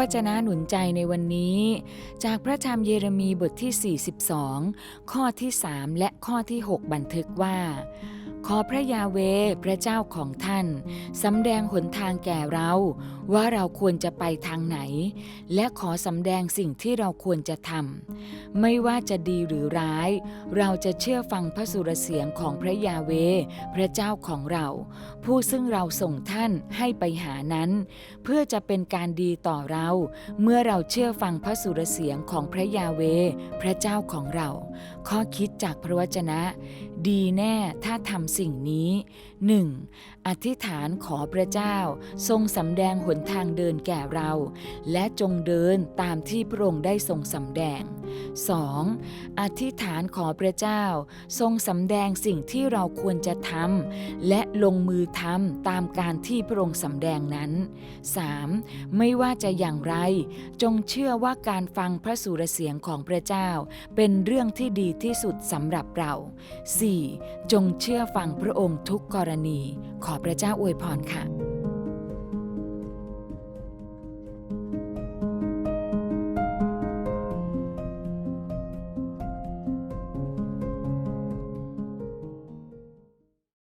วจนะหนุนใจในวันนี้ จากพระธรรมเยเรมีบทที่ 42 ข้อที่ 3 และข้อที่ 6 บันทึกว่า ขอพระยาเวพระเจ้าของท่านสำแดงหนทางแก่เรา ว่าเราควรจะไปทางไหน และขอสำแดงสิ่งที่เราควรจะทำไม่ว่าจะดีหรือร้าย เราจะเชื่อฟังพระสุรเสียงของพระยาเวพระเจ้าของเรา ผู้ซึ่งเราส่งท่านให้ไปหานั้น เพื่อจะเป็นการดีต่อเรา เมื่อเราเชื่อฟังพระสุรเสียงของพระยาเวพระเจ้าของเรา ข้อคิดจากพระวจนะดีแน่ถ้าทำสิ่งนี้ 1. อธิษฐานขอพระเจ้า ทรงสำแดงหนทางเดินแก่เรา และจงเดินตามที่พระองค์ได้ทรงสำแดง 2. อธิษฐานขอพระเจ้า ทรงสำแดงสิ่งที่เราควรจะทำและลงมือทำตามการที่พระองค์สำแดงนั้น 3. ไม่ว่าจะอย่างไร จงเชื่อว่าการฟังพระสุรเสียงของพระเจ้า เป็นเรื่องที่ดีที่สุดสำหรับเรา 4. จงเชื่อฟังพระองค์ทุกกรณี ขอพระเจ้าอวยพรค่ะ